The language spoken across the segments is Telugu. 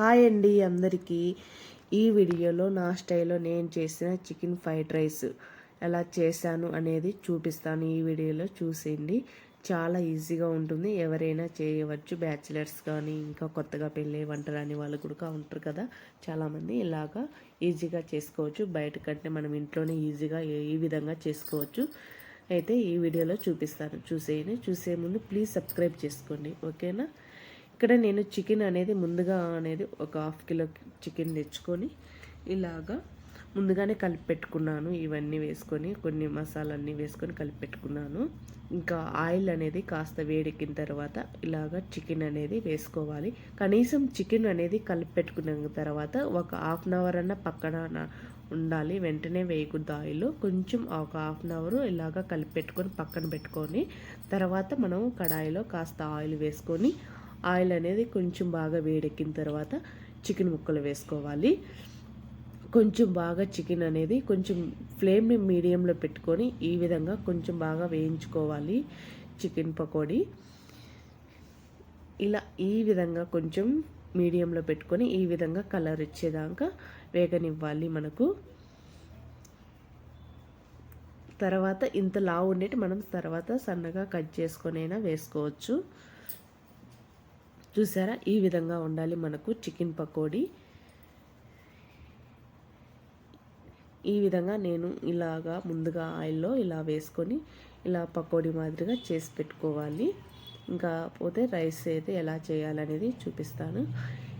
హాయ్ అండి అందరికీ. ఈ వీడియోలో నా స్టైల్లో నేను చేసిన చికెన్ ఫ్రైడ్ రైస్ ఎలా చేశాను అనేది చూపిస్తాను. ఈ వీడియోలో చూసేయండి. చాలా ఈజీగా ఉంటుంది. ఎవరైనా చేయవచ్చు. బ్యాచిలర్స్ కానీ ఇంకా కొత్తగా పెళ్ళి వంట రాని వాళ్ళు కూడా ఉంటారు కదా. చాలామంది ఇలాగా ఈజీగా చేసుకోవచ్చు. బయట కంటే మనం ఇంట్లోనే ఈజీగా ఈ విధంగా చేసుకోవచ్చు. అయితే ఈ వీడియోలో చూపిస్తాను. చూసేయండి. చూసే ముందు ప్లీజ్ సబ్స్క్రైబ్ చేసుకోండి. ఓకేనా? ఇక్కడ నేను చికెన్ అనేది ముందుగా అనేది ఒక హాఫ్ కిలో చికెన్ తెచ్చుకొని ఇలాగా ముందుగానే కలిపి పెట్టుకున్నాను. ఇవన్నీ వేసుకొని కొన్ని మసాలన్నీ వేసుకొని కలిపి పెట్టుకున్నాను. ఇంకా ఆయిల్ అనేది కాస్త వేడెక్కిన తర్వాత ఇలాగ చికెన్ అనేది వేసుకోవాలి. కనీసం చికెన్ అనేది కలిపి పెట్టుకున్న తర్వాత ఒక హాఫ్ అన్ అవర్ అన్న పక్కన ఉండాలి. వెంటనే వేయకూడదు ఆయిల్. కొంచెం ఒక హాఫ్ అన్ అవర్ ఇలాగ కలిపి పెట్టుకొని పక్కన పెట్టుకొని తర్వాత మనం కడాయిలో కాస్త ఆయిల్ వేసుకొని ఆయిల్ అనేది కొంచెం బాగా వేడెక్కిన తర్వాత చికెన్ ముక్కలు వేసుకోవాలి. కొంచెం బాగా చికెన్ అనేది కొంచెం ఫ్లేమ్ని మీడియంలో పెట్టుకొని ఈ విధంగా కొంచెం బాగా వేయించుకోవాలి చికెన్ పకోడీ. ఇలా ఈ విధంగా కొంచెం మీడియంలో పెట్టుకొని ఈ విధంగా కలర్ ఇచ్చేదాకా వేగనివ్వాలి మనకు. తర్వాత ఇంత లావు ఉండేటి మనం తర్వాత సన్నగా కట్ చేసుకొనైనా వేసుకోవచ్చు. చూసారా? ఈ విధంగా ఉండాలి మనకు చికెన్ పకోడీ. ఈ విధంగా నేను ఇలాగా ముందుగా ఆయిల్లో ఇలా వేసుకొని ఇలా పకోడీ మాదిరిగా చేసి పెట్టుకోవాలి. ఇంకా పోతే రైస్ అయితే ఎలా చేయాలనేది చూపిస్తాను.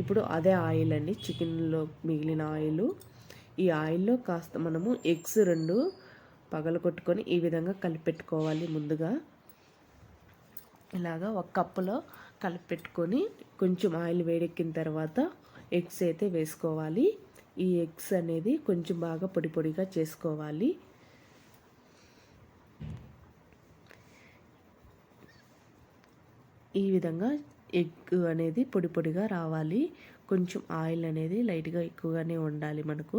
ఇప్పుడు అదే ఆయిల్ అండి. చికెన్లో మిగిలిన ఆయిల్. ఈ ఆయిల్లో కాస్త మనము ఎగ్స్ రెండు పగల కొట్టుకొని ఈ విధంగా కలిపెట్టుకోవాలి ముందుగా. ఇలాగా ఒక కప్పులో కలిపి పెట్టుకొని కొంచెం ఆయిల్ వేడెక్కిన తర్వాత ఎగ్స్ అయితే వేసుకోవాలి. ఈ ఎగ్స్ అనేది కొంచెం బాగా పొడి పొడిగా చేసుకోవాలి. ఈ విధంగా ఎగ్ అనేది పొడి పొడిగా రావాలి. కొంచెం ఆయిల్ అనేది లైట్గా ఎక్కువగానే ఉండాలి మనకు.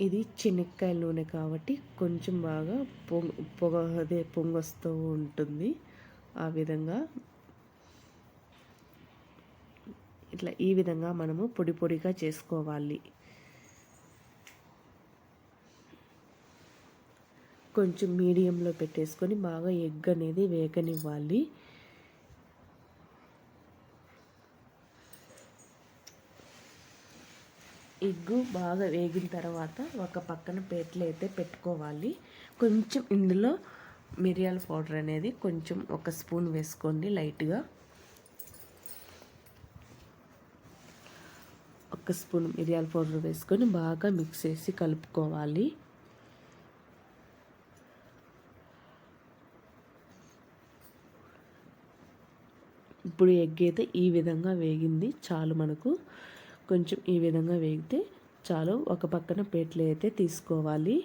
ఇది చెనక్కాయ నూనె కాబట్టి కొంచెం బాగా పొంగ పొగ అదే పొంగొస్తూ ఉంటుంది. ఆ విధంగా ఇట్లా ఈ విధంగా మనము పొడి పొడిగా చేసుకోవాలి. కొంచెం మీడియంలో పెట్టేసుకొని బాగా ఎగ్ అనేది వేగనివ్వాలి. ఎగ్గు బాగా వేగిన తర్వాత ఒక పక్కన పేట్లు అయితే పెట్టుకోవాలి. కొంచెం ఇందులో మిరియాల పౌడర్ అనేది కొంచెం ఒక స్పూన్ వేసుకోండి లైట్గా. ఒక స్పూన్ మిరియాల పౌడర్ వేసుకొని బాగా మిక్స్ చేసి కలుపుకోవాలి. ఇప్పుడు ఎగ్ అయితే ఈ విధంగా వేగింది. చాలు మనకు. కొంచెం ఈ విధంగా వేగితే చాలు. ఒక పక్కన పేట్లు అయితే తీసుకోవాలి.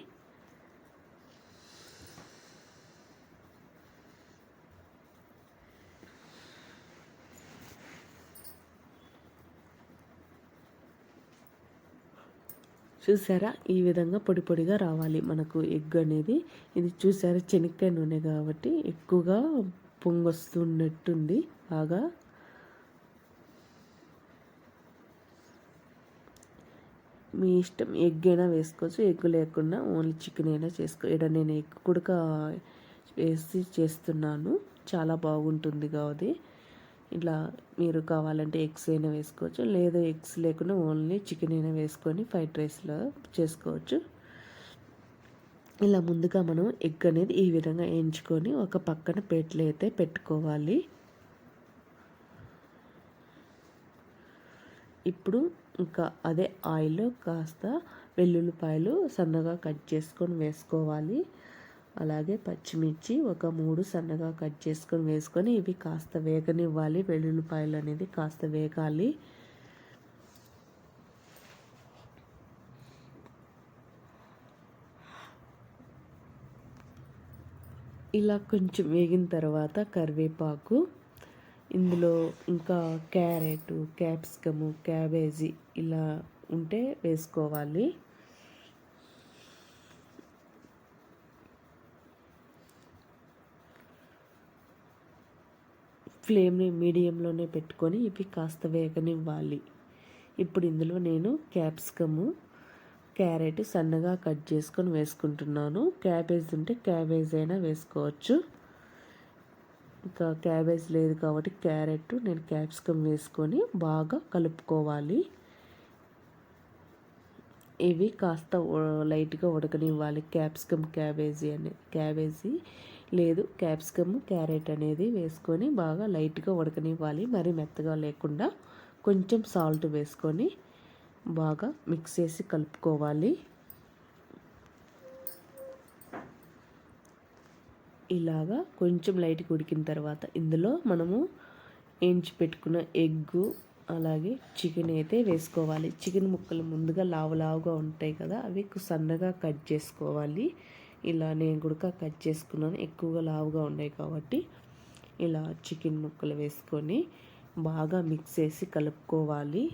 చూసారా? ఈ విధంగా పొడి పొడిగా రావాలి. మనకు ఎగ్ అనేది ఇది చూసారా? చెనక్కాయ నూనె కాబట్టి ఎక్కువగా పొంగొస్తున్నట్టుంది. బాగా మీ ఇష్టం ఎగ్ అయినా వేసుకోవచ్చు ఎగ్ లేకుండా ఓన్లీ చికెన్ అయినా చేసుకో ఇక్కడ నేను ఎగ్ కుడక వేసి చేస్తున్నాను చాలా బాగుంటుంది కాబట్టి ఇట్లా మీరు కావాలంటే ఎగ్స్ అయినా వేసుకోవచ్చు లేదా ఎగ్స్ లేకుండా ఓన్లీ చికెన్ అయినా వేసుకొని ఫ్రైడ్ రైస్లో చేసుకోవచ్చు. ఇలా ముందుగా మనం ఎగ్ అనేది ఈ విధంగా ఎంచుకొని ఒక పక్కన పేట్లు అయితే పెట్టుకోవాలి. ఇప్పుడు ఇంకా అదే ఆయిల్లో కాస్త వెల్లుల్లిపాయలు సన్నగా కట్ చేసుకొని వేసుకోవాలి. అలాగే పచ్చిమిర్చి ఒక మూడు సన్నగా కట్ చేసుకొని వేసుకొని ఇవి కాస్త వేగనివ్వాలి. వెల్లుల్లిపాయలు అనేది కాస్త వేగాలి. ఇలా కొంచెం వేగిన తర్వాత కరివేపాకు ఇందులో ఇంకా క్యారెట్ క్యాప్సికము క్యాబేజీ ఇలా ఉంటే వేసుకోవాలి. ఫ్లేమ్ని మీడియంలోనే పెట్టుకొని ఇవి కాస్త వేగనివ్వాలి. ఇప్పుడు ఇందులో నేను క్యాప్సికము క్యారెట్ సన్నగా కట్ చేసుకొని వేసుకుంటున్నాను. క్యాబేజ్ ఉంటే క్యాబేజ్ అయినా వేసుకోవచ్చు. ఇంకా క్యాబేజ్ లేదు కాబట్టి క్యారెట్ నేను క్యాప్సికమ్ వేసుకొని బాగా కలుపుకోవాలి. ఇవి కాస్త లైట్గా ఉడకనివ్వాలి. క్యాప్సికమ్ క్యాబేజీ అనే క్యాబేజీ లేదు క్యాప్సికమ్ క్యారెట్ అనేది వేసుకొని బాగా లైట్గా ఉడకనివ్వాలి. మరి మెత్తగా లేకుండా కొంచెం సాల్ట్ వేసుకొని బాగా మిక్స్ చేసి కలుపుకోవాలి. ఇలాగా కొంచెం లైట్గా ఉడికిన తర్వాత ఇందులో మనము ఏంచి పెట్టుకున్న ఎగ్గు అలాగే చికెన్ అయితే వేసుకోవాలి. చికెన్ ముక్కలు ముందుగా లావు లావుగా ఉంటాయి కదా అవి సన్నగా కట్ చేసుకోవాలి. ఇలా నేను కూడా కట్ చేసుకున్నాను ఎక్కువగా లావుగా ఉన్నాయి కాబట్టి ఇలా చికెన్ ముక్కలు వేసుకొని బాగా మిక్స్ చేసి కలుపుకోవాలి.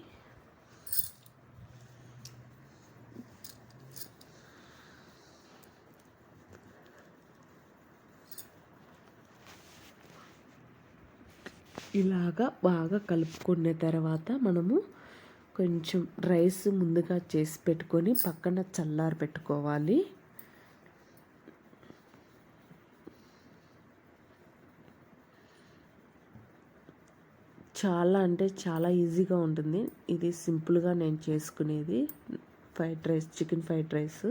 ఇలాగా బాగా కలుపుకున్న తర్వాత మనము కొంచెం రైస్ ముందుగా చేసి పెట్టుకొని పక్కన చల్లారి పెట్టుకోవాలి. చాలా అంటే చాలా ఈజీగా ఉంటుంది. ఇది సింపుల్గా నేను చేసుకునేది. Fried rice chicken fried rice.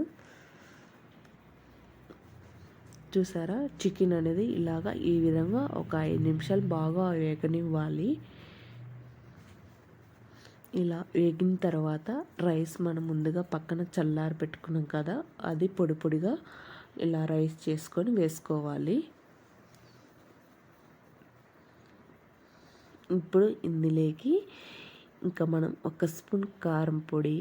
చూసారా? చికెన్ అనేది ఇలాగా ఈ విధంగా ఒక ఐదు నిమిషాలు బాగా వేగనివ్వాలి. ఇలా వేగిన తర్వాత రైస్ మనం ముందుగా పక్కన చల్లారి పెట్టుకున్నాం కదా అది పొడి పొడిగా ఇలా రైస్ చేసుకొని వేసుకోవాలి. ఇప్పుడు ఇందులోకి ఇంకా మనం ఒక స్పూన్ కారం పొడి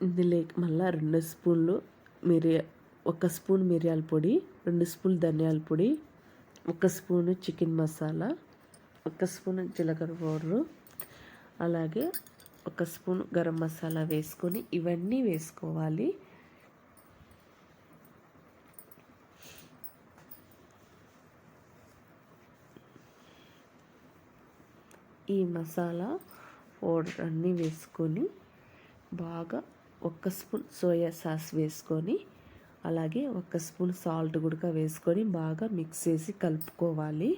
ఇందులో మళ్ళీ రెండు స్పూన్లు మిరియా ఒక స్పూన్ మిరియాల పొడి రెండు స్పూన్ ధనియాల పొడి ఒక స్పూను చికెన్ మసాలా ఒక స్పూన్ జీలకర్ర పౌడరు అలాగే ఒక స్పూన్ గరం మసాలా వేసుకొని ఇవన్నీ వేసుకోవాలి. ఈ మసాలా పౌడర్ అన్నీ వేసుకొని బాగా ఒక్క స్పూన్ సోయా సాస్ వేసుకొని అలాగే ఒక స్పూన్ సాల్ట్ కూడా వేసుకొని బాగా మిక్స్ చేసి కలుపుకోవాలి.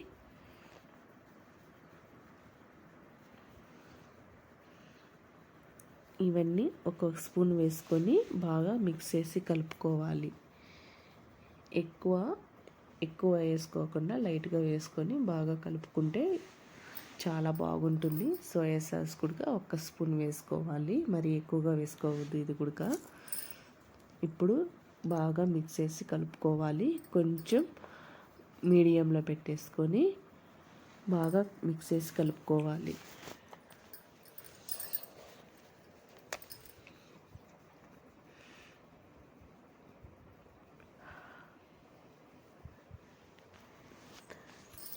ఇవన్నీ ఒక్కొక్క స్పూన్ వేసుకొని బాగా మిక్స్ చేసి కలుపుకోవాలి. ఎక్కువ ఎక్కువ వేసుకోకుండా లైట్గా వేసుకొని బాగా కలుపుకుంటే చాలా బాగుంటుంది. సోయా సాస్ కూడా ఒక స్పూన్ వేసుకోవాలి. మరి ఎక్కువగా వేసుకోవద్దు ఇది కూడా ఇప్పుడు బాగా మిక్స్ చేసి కలుపుకోవాలి. కొంచెం మీడియంలో పెట్టేసుకొని బాగా మిక్స్ చేసి కలుపుకోవాలి.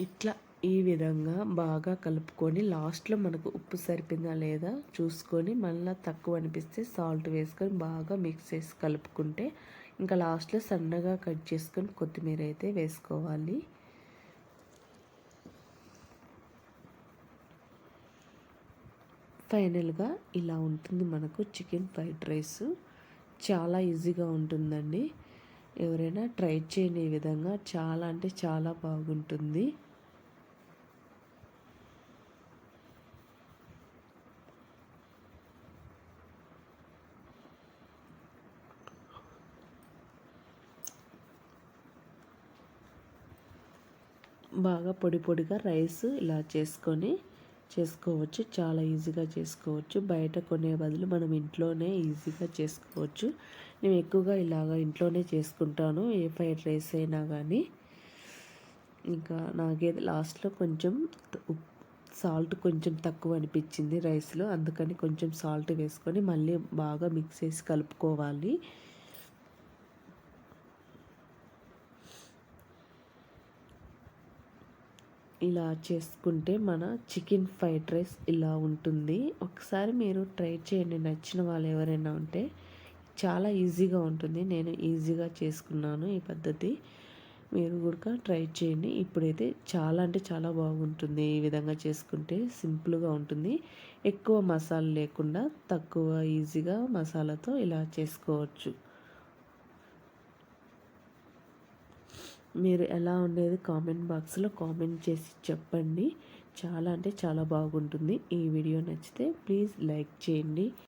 ఇట్లా ఈ విధంగా బాగా కలుపుకొని లాస్ట్లో మనకు ఉప్పు సరిపోయిందా లేదా చూసుకొని మళ్ళీ తక్కువ అనిపిస్తే సాల్ట్ వేసుకొని బాగా మిక్స్ చేసి కలుపుకుంటే ఇంకా లాస్ట్లో సన్నగా కట్ చేసుకొని కొత్తిమీర అయితే వేసుకోవాలి. ఫైనల్గా ఇలా ఉంటుంది మనకు చికెన్ ఫ్రైడ్ రైస్. చాలా ఈజీగా ఉంటుందండి. ఎవరైనా ట్రై చేయని విధంగా చాలా అంటే చాలా బాగుంటుంది. బాగా పొడి పొడిగా రైస్ ఇలా చేసుకొని చేసుకోవచ్చు. చాలా ఈజీగా చేసుకోవచ్చు. బయట కొనే బదులు మనం ఇంట్లోనే ఈజీగా చేసుకోవచ్చు. నేను ఎక్కువగా ఇలాగ ఇంట్లోనే చేసుకుంటాను. ఏ ఫ్రైడ్ రైస్ అయినా కానీ ఇంకా నాకేది లాస్ట్లో కొంచెం సాల్ట్ కొంచెం తక్కువ అనిపించింది రైస్లో. అందుకని కొంచెం సాల్ట్ వేసుకొని మళ్ళీ బాగా మిక్స్ చేసి కలుపుకోవాలి. ఇలా చేసుకుంటే మన చికెన్ ఫ్రైడ్ రైస్ ఇలా ఉంటుంది. ఒకసారి మీరు ట్రై చేయండి. నచ్చిన వాళ్ళు ఎవరైనా ఉంటే చాలా ఈజీగా ఉంటుంది. నేను ఈజీగా చేసుకున్నాను ఈ పద్ధతి. మీరు కూడా ట్రై చేయండి. ఇప్పుడైతే చాలా అంటే చాలా బాగుంటుంది. ఈ విధంగా చేసుకుంటే సింపుల్గా ఉంటుంది. ఎక్కువ మసాలా లేకుండా తక్కువ ఈజీగా మసాలాతో ఇలా చేసుకోవచ్చు. మీరు ఎలా ఉండేది కామెంట్ బాక్స్లో కామెంట్ చేసి చెప్పండి. చాలా అంటే చాలా బాగుంటుంది. ఈ వీడియో నచ్చితే ప్లీజ్ లైక్ చేయండి.